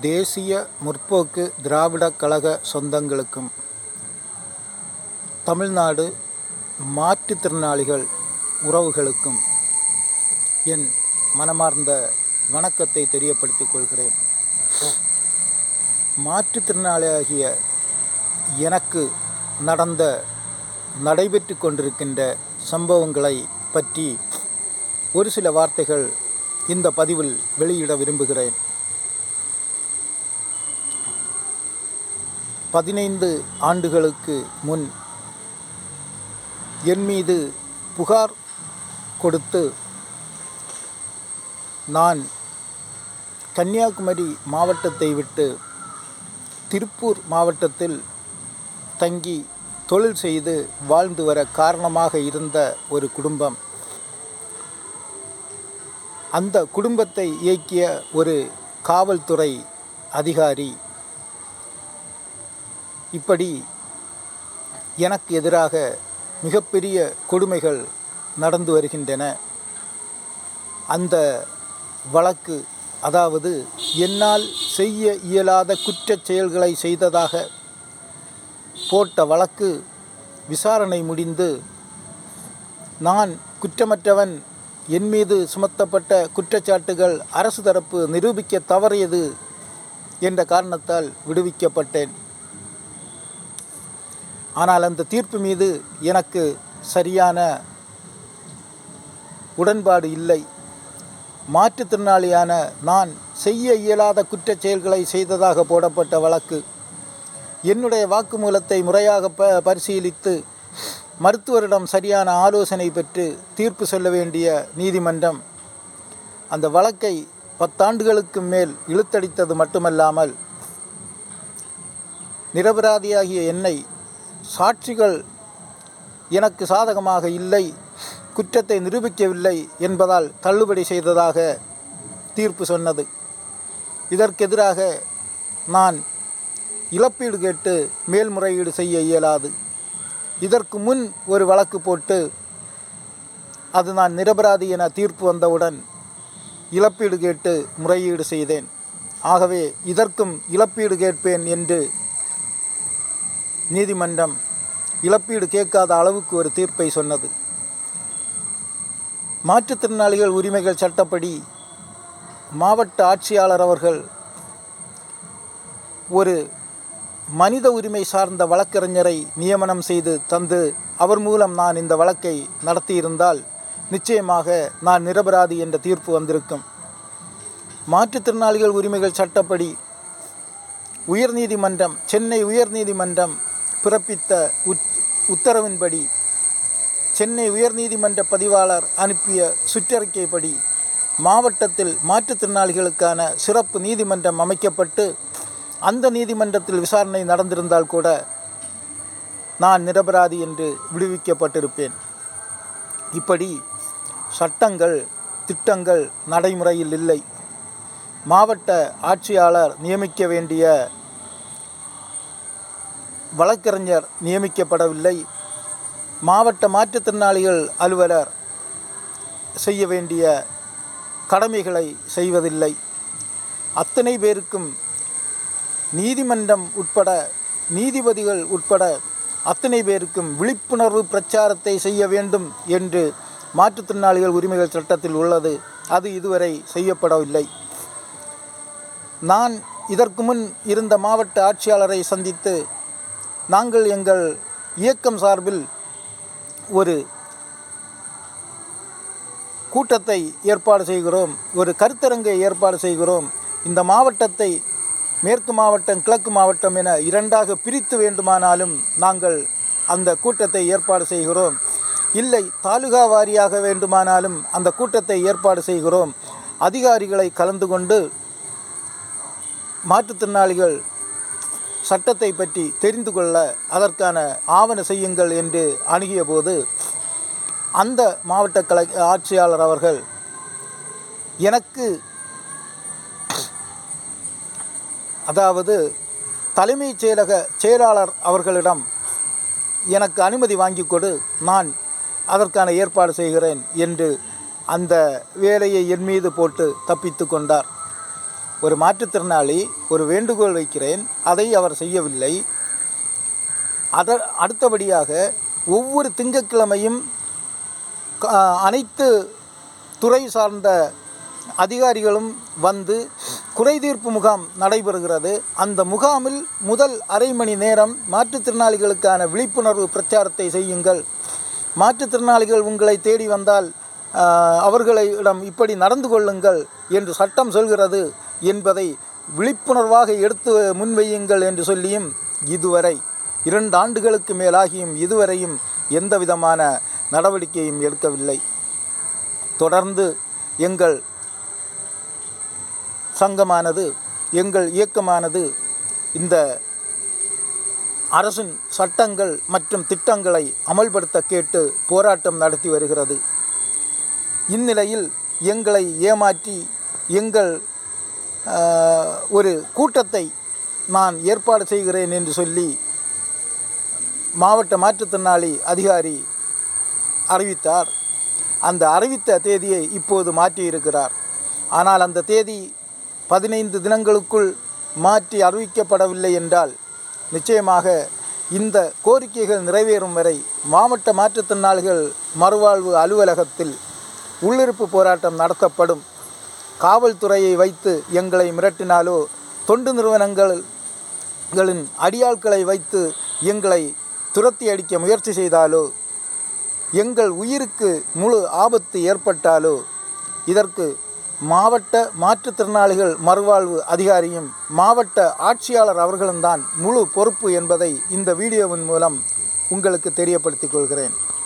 தேசிய முற்போக்கு திராவிடக் கழக சொந்தங்களுக்கும் தமிழ்நாடு மாற்றுத்திறனாளிகள் உறவுகளுக்கும் என் மனமார்ந்த வணக்கத்தை தெரியப்படுத்திக் கொள்கிறேன். மாற்றுத்திறனாளியாகிய எனக்கு நடந்த நடைபெற்று கொண்டிருக்கின்ற சம்பவங்களை பற்றி ஒரு சில வார்த்தைகள் இந்த பதிவில் வெளியிட விரும்புகிறேன். பதினைந்து ஆண்டுகளுக்கு முன் என் மீது புகார் கொடுத்து நான் கன்னியாகுமரி மாவட்டத்தை விட்டு திருப்பூர் மாவட்டத்தில் தங்கி தொழில் செய்து வாழ்ந்து வர காரணமாக இருந்த ஒரு குடும்பம். அந்த குடும்பத்தை இயக்கிய ஒரு காவல்துறை அதிகாரி இப்படி எனக்கு எதிராக மிகப்பெரிய கொடுமைகள் நடந்து வருகின்றன. அந்த வழக்கு அதாவது என்னால் செய்ய இயலாத குற்றச் செயல்களை செய்ததாக போட்ட வழக்கு விசாரணை முடிந்து நான் குற்றமற்றவன் என் மீது சுமத்தப்பட்ட குற்றச்சாட்டுகள் அரசு தரப்பு நிரூபிக்க தவறியது என்ற காரணத்தால் விடுவிக்கப்பட்டேன். ஆனால் அந்த தீர்ப்பு மீது எனக்கு சரியான உடன்பாடு இல்லை. மாற்றுத்திறனாளியான நான் செய்ய இயலாத குற்றச் செயல்களை செய்ததாக போடப்பட்ட வழக்கு. என்னுடைய வாக்குமூலத்தை முறையாக ப பரிசீலித்து மருத்துவரிடம் சரியான ஆலோசனை பெற்று தீர்ப்பு சொல்ல வேண்டிய நீதிமன்றம் அந்த வழக்கை பத்தாண்டுகளுக்கு மேல் இழுத்தடித்தது மட்டுமல்லாமல் நிரபராதியாகிய என்னை சாட்சிகள் எனக்கு சாதகமாக இல்லை குற்றத்தை நிரூபிக்கவில்லை என்பதால் தள்ளுபடி செய்ததாக தீர்ப்பு சொன்னது. இதற்கெதிராக நான் இழப்பீடு கேட்டு மேல்முறையீடு செய்ய இயலாது. இதற்கு முன் ஒரு வழக்கு போட்டு அது நான் நிரபராதி என தீர்ப்பு வந்தவுடன் இழப்பீடு கேட்டு முறையீடு செய்தேன். ஆகவே இதற்கும் இழப்பீடு கேட்பேன் என்று நீதிமன்றம் இழப்பீடு கேட்காத அளவுக்கு ஒரு தீர்ப்பை சொன்னது. மாற்றுத்திறனாளிகள் உரிமைகள் சட்டப்படி மாவட்ட ஆட்சியாளர் அவர்கள் ஒரு மனித உரிமை சார்ந்த வழக்கறிஞரை நியமனம் செய்து தந்து அவர் மூலம் நான் இந்த வழக்கை நடத்தியிருந்தால் நிச்சயமாக நான் நிரபராதி என்ற தீர்ப்பு வந்திருக்கும். மாற்றுத்திறனாளிகள் உரிமைகள் சட்டப்படி உயர்நீதிமன்றம் சென்னை உயர்நீதிமன்றம் பிறப்பித்த உத் உத்தரவின்படி சென்னை உயர்நீதிமன்ற பதிவாளர் அனுப்பிய சுற்றறிக்கைப்படி மாவட்டத்தில் மாற்றுத்திறனாளிகளுக்கான சிறப்பு நீதிமன்றம் அமைக்கப்பட்டு அந்த நீதிமன்றத்தில் விசாரணை நடந்திருந்தால் கூட நான் நிரபராதி என்று விடுவிக்கப்பட்டிருப்பேன். இப்படி சட்டங்கள் திட்டங்கள் நடைமுறையில் இல்லை. மாவட்ட ஆட்சியாளர் நியமிக்க வேண்டிய வழக்கறிஞர் நியமிக்கப்படவில்லை. மாவட்ட மாற்றுத்திறனாளிகள் அலுவலர் செய்ய வேண்டிய கடமைகளை செய்வதில்லை. அத்தனை பேருக்கும் நீதிமன்றம் உட்பட நீதிபதிகள் உட்பட அத்தனை பேருக்கும் விழிப்புணர்வு பிரச்சாரத்தை செய்ய வேண்டும் என்று மாற்றுத்திறனாளிகள் உரிமைகள் சட்டத்தில் உள்ளது. அது இதுவரை செய்யப்படவில்லை. நான் இதற்கு முன் இருந்த மாவட்ட ஆட்சியாளரை சந்தித்து நாங்கள் எங்கள் இயக்கம் சார்பில் ஒரு கூட்டத்தை ஏற்பாடு செய்கிறோம் ஒரு கருத்தரங்கை ஏற்பாடு செய்கிறோம். இந்த மாவட்டத்தை மேற்கு மாவட்டம் கிழக்கு மாவட்டம் என இரண்டாக பிரித்து வேண்டுமானாலும் நாங்கள் அந்த கூட்டத்தை ஏற்பாடு செய்கிறோம். இல்லை தாலுகா வாரியாக வேண்டுமானாலும் அந்த கூட்டத்தை ஏற்பாடு செய்கிறோம். அதிகாரிகளை கலந்து கொண்டு மாற்றுத்திறனாளிகள் சட்டத்தை பற்றி தெரிந்து கொள்ள அதற்கான ஆவண செய்யுங்கள் என்று அணுகிய போது அந்த மாவட்ட கலை ஆட்சியாளர் அவர்கள் எனக்கு அதாவது தலைமைச் செயலக செயலாளர் அவர்களிடம் எனக்கு அனுமதி வாங்கி கொடு நான் அதற்கான ஏற்பாடு செய்கிறேன் என்று அந்த வேலையை என் மீது போட்டு தப்பித்து கொண்டார். ஒரு மாற்றுத்திறனாளி ஒரு வேண்டுகோள் வைக்கிறேன் அதை அவர் செய்யவில்லை. அத அடுத்தபடியாக ஒவ்வொரு திங்கட்கிழமையும் க- அனைத்து துறை சார்ந்த அதிகாரிகளும் வந்து குறைதீர்ப்பு முகாம் நடைபெறுகிறது. அந்த முகாமில் முதல் அரை மணி நேரம் மாற்றுத்திறனாளிகளுக்கான விழிப்புணர்வு பிரச்சாரத்தை செய்யுங்கள். மாற்றுத்திறனாளிகள் உங்களை தேடி வந்தால் அவர்களிடம் இப்படி நடந்து கொள்ளுங்கள் என்று சட்டம் சொல்கிறது. என்பதை விழிப்புணர்வாக எடுத்து முன்வையுங்கள் என்று சொல்லியும் இதுவரை இரண்டு ஆண்டுகளுக்கு மேலாகியும் இதுவரையும் எந்த விதமான நடவடிக்கையும் எடுக்கவில்லை. தொடர்ந்து எங்கள் சங்கமானது எங்கள் இயக்கமானது இந்த அரசின் சட்டங்கள் மற்றும் திட்டங்களை அமல்படுத்த கேட்டு போராட்டம் நடத்தி வருகிறது. இந்நிலையில் எங்களை ஏமாற்றி எங்கள் ஒரு கூட்டத்தை நான் ஏற்பாடு செய்கிறேன் என்று சொல்லி மாவட்ட மாற்றுத்திறனாளி அதிகாரி அறிவித்தார். அந்த அறிவித்த தேதியை இப்போது மாற்றியிருக்கிறார் ஆனால் அந்த தேதி பதினைந்து தினங்களுக்குள் மாற்றி அறிவிக்கப்படவில்லை என்றால் நிச்சயமாக இந்த கோரிக்கைகள் நிறைவேறும் வரை மாவட்ட மாற்றுத்திறனாளிகள் மறுவாழ்வு அலுவலகத்தில் உள்ளிருப்பு போராட்டம் நடத்தப்படும். காவல்துறையை வைத்து எங்களை மிரட்டினாலோ தொண்டு நிறுவனங்களின் அடியாட்களை வைத்து எங்களை துரத்தி அடிக்க முயற்சி செய்தாலோ எங்கள் உயிருக்கு முழு ஆபத்து ஏற்பட்டாலோ இதற்கு மாவட்ட மாற்றுத்திறனாளிகள் மறுவாழ்வு அதிகாரியும் மாவட்ட ஆட்சியாளர் அவர்களும் தான் முழு பொறுப்பு என்பதை இந்த வீடியோவின் மூலம் உங்களுக்கு தெரியப்படுத்திக் கொள்கிறேன்.